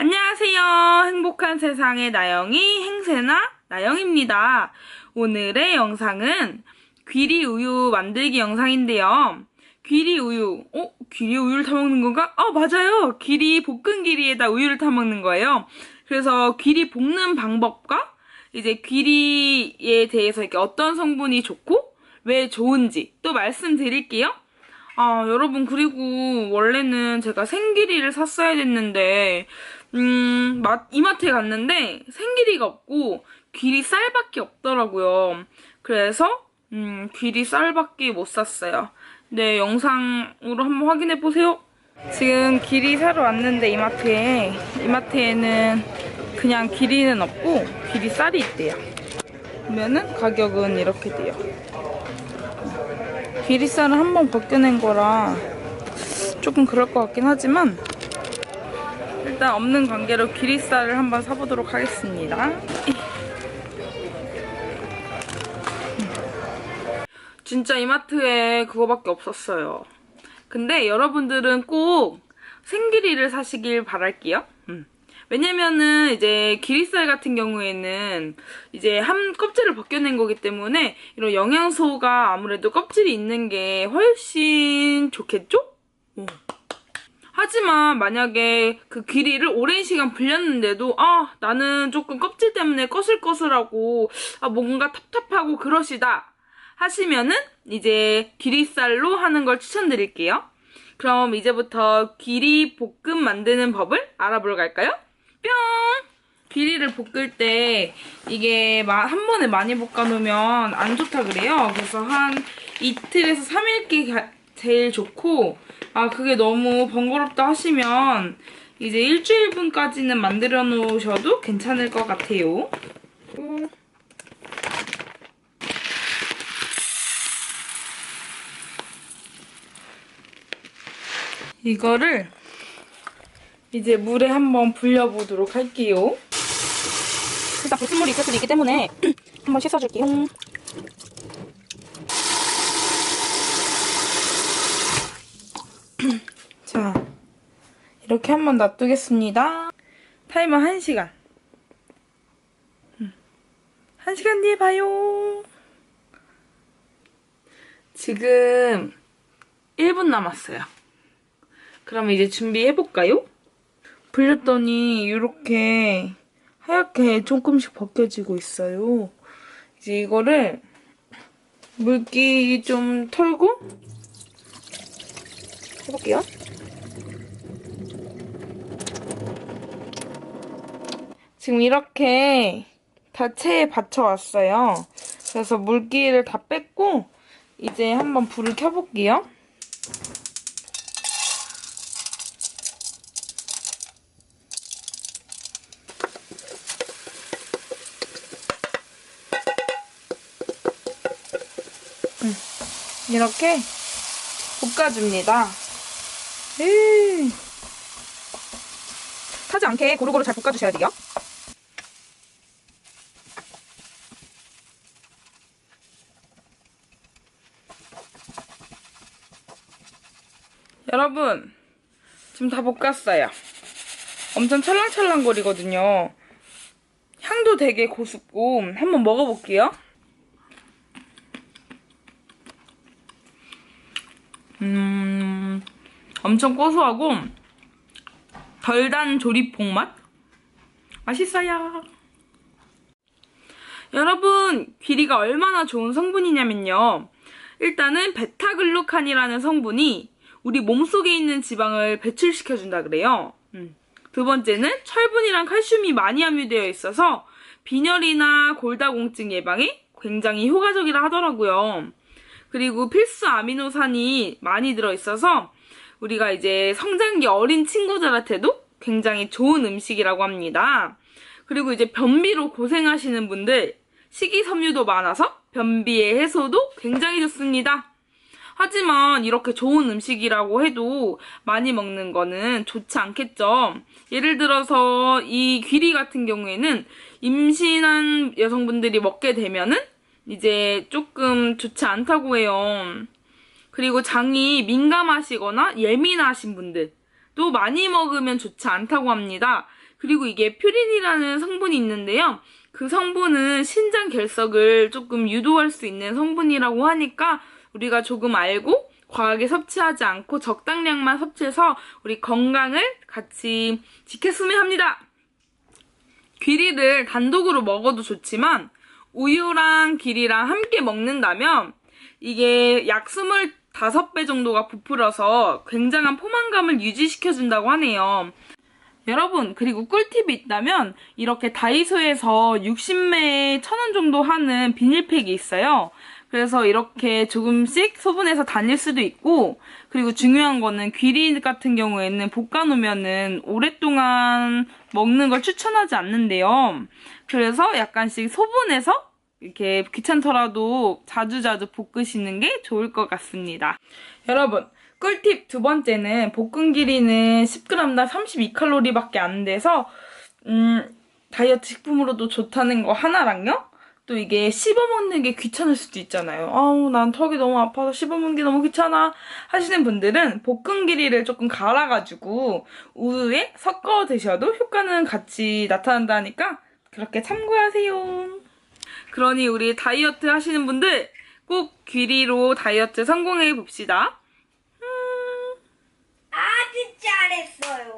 안녕하세요. 행복한 세상의 나영이 행세나 나영입니다. 오늘의 영상은 귀리 우유 만들기 영상인데요. 귀리 우유, 어? 귀리 우유를 타먹는 건가? 어, 맞아요. 귀리 볶은 귀리에다 우유를 타먹는 거예요. 그래서 귀리 볶는 방법과 이제 귀리에 대해서 이렇게 어떤 성분이 좋고 왜 좋은지 또 말씀드릴게요. 아, 여러분, 그리고 원래는 제가 생기리를 샀어야 됐는데, 음, 마, 이마트에 갔는데 생기리가 없고 귀리 쌀밖에 없더라고요. 그래서, 음, 귀리 쌀밖에 못 샀어요. 네, 영상으로 한번 확인해 보세요. 지금 귀리 사러 왔는데 이마트에, 이마트에는 그냥 귀리는 없고 귀리 쌀이 있대요. 보면은 가격은 이렇게 돼요. 귀리쌀은 한번 벗겨낸 거라 조금 그럴 것 같긴 하지만 일단 없는 관계로 귀리쌀을 한번 사보도록 하겠습니다. 진짜 이마트에 그거밖에 없었어요. 근데 여러분들은 꼭 생기리를 사시길 바랄게요. 음. 왜냐면은 이제 기리쌀 같은 경우에는 이제 한 껍질을 벗겨낸 거기 때문에 이런 영양소가 아무래도 껍질이 있는 게 훨씬 좋겠죠? 어. 하지만 만약에 그 귀리를 오랜 시간 불렸는데도 아 나는 조금 껍질 때문에 꺼슬꺼슬하고 아 뭔가 탑탑하고 그러시다 하시면은 이제 귀리쌀로 하는 걸 추천드릴게요. 그럼 이제부터 귀리 볶음 만드는 법을 알아보러 갈까요? 뿅! 귀리를 볶을 때 이게 한 번에 많이 볶아놓으면 안 좋다 그래요. 그래서 한 이틀에서 3일께 제일 좋고 아 그게 너무 번거롭다 하시면 이제 일주일분까지는 만들어 놓으셔도 괜찮을 것 같아요. 이거를 이제 물에 한번 불려보도록 할게요. 일단 불순물이 있을 수도 있기 때문에 한번 씻어줄게요. 자, 이렇게 한번 놔두겠습니다. 타이머 1시간. 1시간 뒤에 봐요. 지금 1분 남았어요. 그럼 이제 준비해볼까요? 불렸더니 이렇게 하얗게 조금씩 벗겨지고 있어요. 이제 이거를 물기 좀 털고 해볼게요. 지금 이렇게 다 체에 받쳐왔어요. 그래서 물기를 다 뺐고 이제 한번 불을 켜볼게요. 이렇게 볶아줍니다. 에이. 타지 않게 고루고루 잘 볶아주셔야 돼요. 여러분, 지금 다 볶았어요. 엄청 찰랑찰랑거리거든요. 향도 되게 고습고 한번 먹어볼게요. 음, 엄청 고소하고 덜 단 조리퐁 맛? 맛있어요. 여러분, 귀리가 얼마나 좋은 성분이냐면요. 일단은 베타글루칸이라는 성분이 우리 몸속에 있는 지방을 배출시켜준다 그래요. 음. 두 번째는 철분이랑 칼슘이 많이 함유되어 있어서 빈혈이나 골다공증 예방에 굉장히 효과적이라 하더라고요. 그리고 필수 아미노산이 많이 들어있어서 우리가 이제 성장기 어린 친구들한테도 굉장히 좋은 음식이라고 합니다. 그리고 이제 변비로 고생하시는 분들 식이섬유도 많아서 변비의 해소도 굉장히 좋습니다. 하지만 이렇게 좋은 음식이라고 해도 많이 먹는 거는 좋지 않겠죠. 예를 들어서 이 귀리 같은 경우에는 임신한 여성분들이 먹게 되면은 이제 조금 좋지 않다고 해요. 그리고 장이 민감하시거나 예민하신 분들 또 많이 먹으면 좋지 않다고 합니다. 그리고 이게 퓨린이라는 성분이 있는데요. 그 성분은 신장 결석을 조금 유도할 수 있는 성분이라고 하니까 우리가 조금 알고 과하게 섭취하지 않고 적당량만 섭취해서 우리 건강을 같이 지켰으면 합니다. 귀리를 단독으로 먹어도 좋지만 우유랑 귀리랑 함께 먹는다면 이게 약 25배 정도가 부풀어서 굉장한 포만감을 유지시켜준다고 하네요. 여러분, 그리고 꿀팁이 있다면 이렇게 다이소에서 60매에 1000원 정도 하는 비닐팩이 있어요. 그래서 이렇게 조금씩 소분해서 다닐 수도 있고, 그리고 중요한 거는 귀리 같은 경우에는 볶아놓으면은 오랫동안 먹는 걸 추천하지 않는데요. 그래서 약간씩 소분해서 이렇게 귀찮더라도 자주자주 볶으시는 게 좋을 것 같습니다. 여러분, 꿀팁 두 번째는 볶은 길이는 10g당 32칼로리밖에 안 돼서 음, 다이어트 식품으로도 좋다는 거 하나랑요. 또 이게 씹어먹는 게 귀찮을 수도 있잖아요. 아우, 난 턱이 너무 아파서 씹어먹는 게 너무 귀찮아 하시는 분들은 볶은 길이를 조금 갈아가지고 우유에 섞어 드셔도 효과는 같이 나타난다니까 그렇게 참고하세요. 그러니 우리 다이어트 하시는 분들 꼭 귀리로 다이어트 성공해 봅시다. 아주 잘했어요.